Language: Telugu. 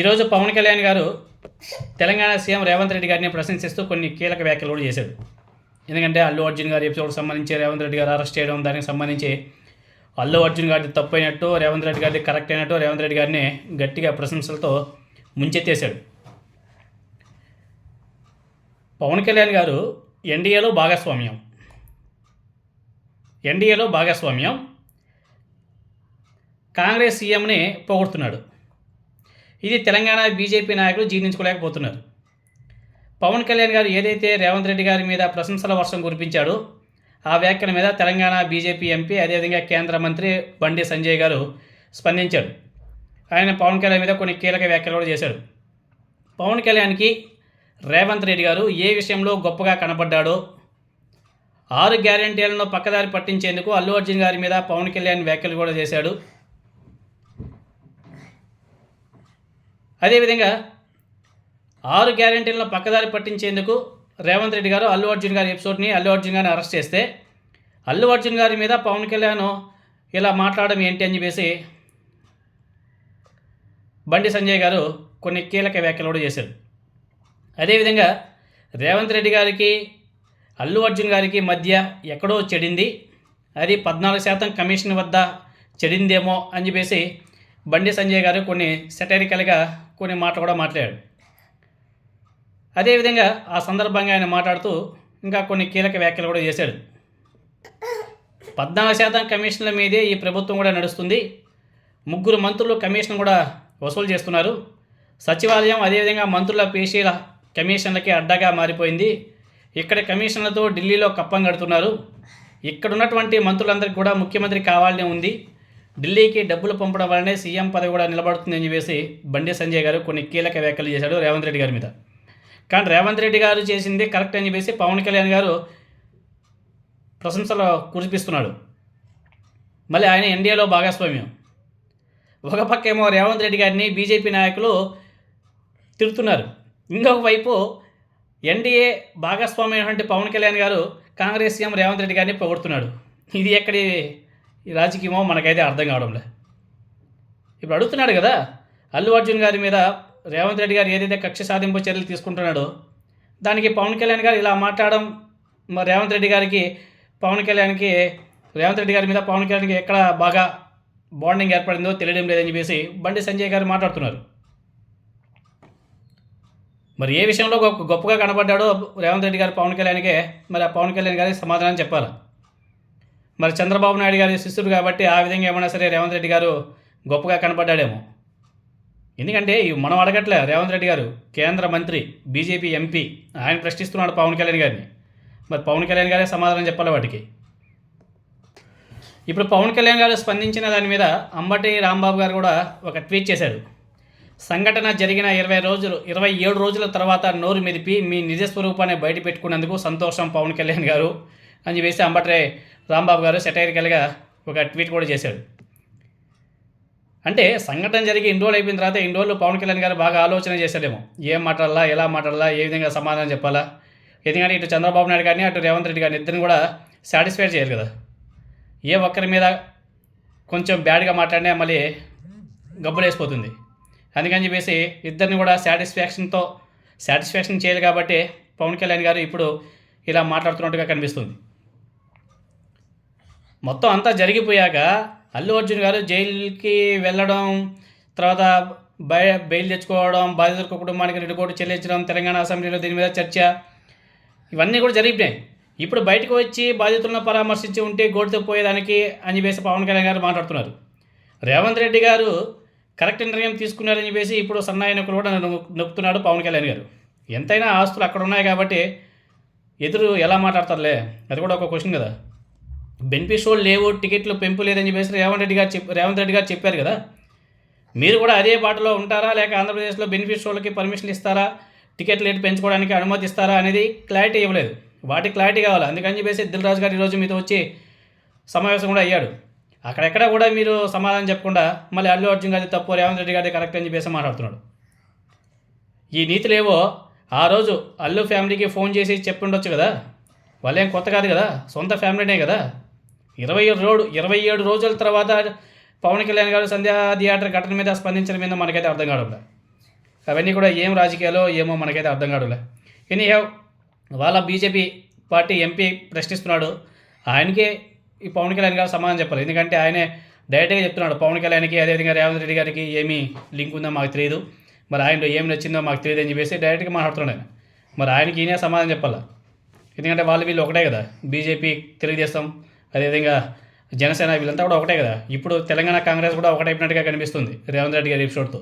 ఈరోజు పవన్ కళ్యాణ్ గారు తెలంగాణ సీఎం రేవంత్ రెడ్డి గారిని ప్రశంసిస్తూ కొన్ని కీలక వ్యాఖ్యలు కూడా చేశాడు ఎందుకంటే అల్లు అర్జున్ గారి ఎపిసోడ్కి సంబంధించి రేవంత్ రెడ్డి గారు అరెస్ట్ చేయడం దానికి సంబంధించి అల్లు అర్జున్ గారిది తప్పు అయినట్టు రేవంత్ రెడ్డి గారిది కరెక్ట్ అయినట్టు రేవంత్ రెడ్డి గారిని గట్టిగా ప్రశంసలతో ముంచెత్తేశాడు. పవన్ కళ్యాణ్ గారు ఎన్డీఏలో భాగస్వామ్యం. ఎన్డీఏలో భాగస్వామ్యం. కాంగ్రెస్ సీఎంని పోగొడుతున్నాడు. ఇది తెలంగాణ బీజేపీ నాయకులు జీర్ణించుకోలేకపోతున్నారు. పవన్ కళ్యాణ్ గారు ఏదైతే రేవంత్ రెడ్డి గారి మీద ప్రశంసల వర్షం కురిపించాడో ఆ వ్యాఖ్యల మీద తెలంగాణ బీజేపీ ఎంపీ అదేవిధంగా కేంద్ర మంత్రి బండి సంజయ్ గారు స్పందించాడు ఆయన పవన్ కళ్యాణ్ మీద కొన్ని కీలక వ్యాఖ్యలు కూడా చేశాడు పవన్ కళ్యాణ్కి రేవంత్ రెడ్డి గారు ఏ విషయంలో గొప్పగా కనపడ్డాడో ఆరు గ్యారంటీలను పక్కదారి పట్టించేందుకు అల్లు అర్జున్ గారి మీద పవన్ కళ్యాణ్ వ్యాఖ్యలు కూడా చేశాడు. అదేవిధంగా ఆరు గ్యారంటీలను పక్కదారి పట్టించేందుకు రేవంత్ రెడ్డి గారు అల్లు అర్జున్ గారి ఎపిసోడ్ని అల్లు అర్జున్ గారిని అరెస్ట్ చేస్తే అల్లు అర్జున్ గారి మీద పవన్ కళ్యాణ్ ఇలా మాట్లాడడం ఏంటి అని చెప్పేసి బండి సంజయ్ గారు కొన్ని కీలక వ్యాఖ్యలు కూడా చేశారు. అదేవిధంగా రేవంత్ రెడ్డి గారికి అల్లు అర్జున్ గారికి మధ్య ఎక్కడో చెడింది. అది పద్నాలుగు శాతం కమిషన్ వద్ద చెడిందేమో అని చెప్పేసి బండి సంజయ్ గారు కొన్ని సెటరికల్గా కొన్ని మాటలు కూడా మాట్లాడాడు. అదేవిధంగా ఆ సందర్భంగా ఆయన మాట్లాడుతూ ఇంకా కొన్ని కీలక వ్యాఖ్యలు కూడా చేశాడు. పద్నాలుగు శాతం కమిషన్ల మీదే ఈ ప్రభుత్వం కూడా నడుస్తుంది. ముగ్గురు మంత్రులు కమిషన్ కూడా వసూలు చేస్తున్నారు. సచివాలయం అదేవిధంగా మంత్రుల పేషీల కమిషన్లకి అడ్డగా మారిపోయింది. ఇక్కడ కమిషన్లతో ఢిల్లీలో కప్పం కడుతున్నారు. ఇక్కడ ఉన్నటువంటి మంత్రులందరికీ కూడా ముఖ్యమంత్రి కావాలనే ఉంది. ఢిల్లీకి డబ్బులు పంపడం వల్లనే సీఎం పదవి కూడా నిలబడుతుందని చెప్పేసి బండి సంజయ్ గారు కొన్ని కీలక వ్యాఖ్యలు చేశాడు రేవంత్ రెడ్డి గారి మీద. కానీ రేవంత్ రెడ్డి గారు చేసింది కరెక్ట్ అని చెప్పేసి పవన్ కళ్యాణ్ గారు ప్రశంసలు కురిపిస్తున్నాడు. మళ్ళీ ఆయన ఎన్డీఏలో భాగస్వామ్యం. ఒక పక్కేమో రేవంత్ రెడ్డి గారిని బీజేపీ నాయకులు తిడుతున్నారు. ఇంకొక వైపు ఎన్డీఏ భాగస్వామ్యమైనటువంటి పవన్ కళ్యాణ్ గారు కాంగ్రెస్ సీఎం రేవంత్ రెడ్డి గారిని పొగుడుతున్నాడు. ఇది ఎక్కడి ఈ రాజకీయమో మనకైతే అర్థం కావడంలే. ఇప్పుడు అడుగుతున్నాడు కదా అల్లు అర్జున్ గారి మీద రేవంత్ రెడ్డి గారు ఏదైతే కక్ష సాధింపు చర్యలు తీసుకుంటున్నాడో దానికి పవన్ కళ్యాణ్ గారు ఇలా మాట్లాడడం మరి రేవంత్ రెడ్డి గారికి పవన్ కళ్యాణ్కి రేవంత్ రెడ్డి గారి మీద పవన్ కళ్యాణ్కి ఎక్కడ బాగా బాండింగ్ ఏర్పడిందో తెలియడం లేదని చెప్పేసి బండి సంజయ్ గారు మాట్లాడుతున్నారు. మరి ఏ విషయంలో గొప్పగా కనబడ్డాడో రేవంత్ రెడ్డి గారు పవన్ కళ్యాణ్కే మరి ఆ పవన్ కళ్యాణ్ గారికి సమాధానం చెప్పాలి? మరి చంద్రబాబు నాయుడు గారి శిష్యుడు కాబట్టి ఆ విధంగా ఏమైనా సరే రేవంత్ రెడ్డి గారు గొప్పగా కనపడ్డాడేమో ఎందుకంటే ఇవి మనం అడగట్లే రేవంత్ రెడ్డి గారు కేంద్ర మంత్రి బీజేపీ ఎంపీ ఆయన ప్రశ్నిస్తున్నాడు పవన్ కళ్యాణ్ గారిని. మరి పవన్ కళ్యాణ్ గారే సమాధానం చెప్పాలి వాటికి? ఇప్పుడు పవన్ కళ్యాణ్ గారు స్పందించిన దాని మీద అంబటి రాంబాబు గారు కూడా ఒక ట్వీట్ చేశాడు సంఘటన జరిగిన ఇరవై రోజులు ఇరవై ఏడు రోజుల తర్వాత నోరు మెదిపి మీ నిజ స్వరూపాన్ని బయట పెట్టుకున్నందుకు సంతోషం పవన్ కళ్యాణ్ గారు అని చెప్పేసి అంబటి రాంబాబు గారు సెటైరికల్గా ఒక ట్వీట్ కూడా చేశాడు. అంటే సంఘటన జరిగి ఇన్ని రోజులు అయిపోయిన తర్వాత ఇన్ని రోజులు పవన్ కళ్యాణ్ గారు బాగా ఆలోచన చేశాడేమో. ఏం మాట్లాడాలా ఎలా మాట్లాడాలా ఏ విధంగా సమాధానం చెప్పాలా? ఎందుకంటే ఇటు చంద్రబాబు నాయుడు కానీ అటు రేవంత్ రెడ్డి గారిని ఇద్దరిని కూడా సాటిస్ఫై చేయాలి కదా. ఏ ఒక్కరి మీద కొంచెం బ్యాడ్గా మాట్లాడినా మళ్ళీ గబ్బులేసిపోతుంది. అందుకని చెప్పేసి ఇద్దరిని కూడా సాటిస్ఫాక్షన్తో సాటిస్ఫాక్షన్ చేయాలి కాబట్టి పవన్ కళ్యాణ్ గారు ఇప్పుడు ఇలా మాట్లాడుతున్నట్టుగా కనిపిస్తుంది. మొత్తం అంతా జరిగిపోయాక అల్లు అర్జున్ గారు జైలుకి వెళ్ళడం తర్వాత బయ బెయిల్ తెచ్చుకోవడం బాధితులకు కుటుంబానికి రెండు కోట్లు చెల్లించడం తెలంగాణ అసెంబ్లీలో దీని మీద చర్చ ఇవన్నీ కూడా జరిగిపోయాయి ఇప్పుడు బయటకు వచ్చి బాధితులను పరామర్శించి ఉంటే గోడితో పోయేదానికి అని చెప్పేసి పవన్ కళ్యాణ్ గారు మాట్లాడుతున్నారు. రేవంత్ రెడ్డి గారు కరెక్ట్ నిర్ణయం తీసుకున్నారని చెప్పేసి ఇప్పుడు సన్నాయనకులు కూడా నొక్కుతున్నాడు పవన్ కళ్యాణ్ గారు. ఎంతైనా ఆస్తులు అక్కడ ఉన్నాయి కాబట్టి ఎదురు ఎలా మాట్లాడతారులే? అది కూడా ఒక క్వశ్చన్ కదా. బెనిఫిషియల్ లేవు టికెట్లు పెంపు లేదని చెప్పేసి రేవంత్ రెడ్డి గారు చెప్ రేవంత్ రెడ్డి గారు చెప్పారు కదా. మీరు కూడా అదే బాటలో ఉంటారా? లేక ఆంధ్రప్రదేశ్లో బెనిఫిషియల్కి పర్మిషన్ ఇస్తారా? టికెట్ రేటు పెంచుకోవడానికి అనుమతిస్తారా అనేది క్లారిటీ ఇవ్వలేదు. వాటి క్లారిటీ కావాలి. అందుకని చెప్పేసి దిల్ రాజు గారు ఈరోజు మీతో వచ్చి సమావేశం కూడా అయ్యాడు. అక్కడెక్కడ కూడా మీరు సమాధానం చెప్పకుండా మళ్ళీ అల్లు అర్జున్ గారి తప్పు రేవంత్ రెడ్డి గారి కరెక్ట్ అని చెప్పేసి మాట్లాడుతున్నాడు. ఈ నీతులేవో ఆ రోజు అల్లు ఫ్యామిలీకి ఫోన్ చేసి చెప్పిండొచ్చు కదా. వాళ్ళేం కొత్త కాదు కదా. సొంత ఫ్యామిలీనే కదా. ఇరవై ఏడు రోడ్ ఇరవై ఏడు రోజుల తర్వాత పవన్ కళ్యాణ్ గారు సంధ్యా థియేటర్ ఘటన మీద స్పందించడం మీద మనకైతే అర్థం కావడంలే. అవన్నీ కూడా ఏం రాజకీయాలో ఏమో మనకైతే అర్థం కావడంలే. ఎనీ హ్యావ్ వాళ్ళ బీజేపీ పార్టీ ఎంపీ ప్రశ్నిస్తున్నాడు. ఆయనకే ఈ పవన్ కళ్యాణ్ గారు సమాధానం చెప్పాలి. ఎందుకంటే ఆయనే డైరెక్ట్గా చెప్తున్నాడు. పవన్ కళ్యాణ్కి అదేవిధంగా రేవంత్ రెడ్డి గారికి ఏమీ లింక్ ఉందో మాకు తెలియదు మరి ఆయనలో ఏం నచ్చిందో మాకు తెలియదు అని చెప్పేసి డైరెక్ట్గా మాట్లాడుతున్నాడు ఆయన. మరి ఆయనకి ఈయనే సమాధానం చెప్పాలి? ఎందుకంటే వాళ్ళు వీళ్ళు ఒకటే కదా. బీజేపీ తెలుగుదేశం అదేవిధంగా జనసేన వీళ్ళంతా కూడా ఒకటే కదా. ఇప్పుడు తెలంగాణ కాంగ్రెస్ కూడా ఒకటైపోయినట్టుగా కనిపిస్తుంది రేవంత్ రెడ్డి గారి ఎపిసోడ్తో.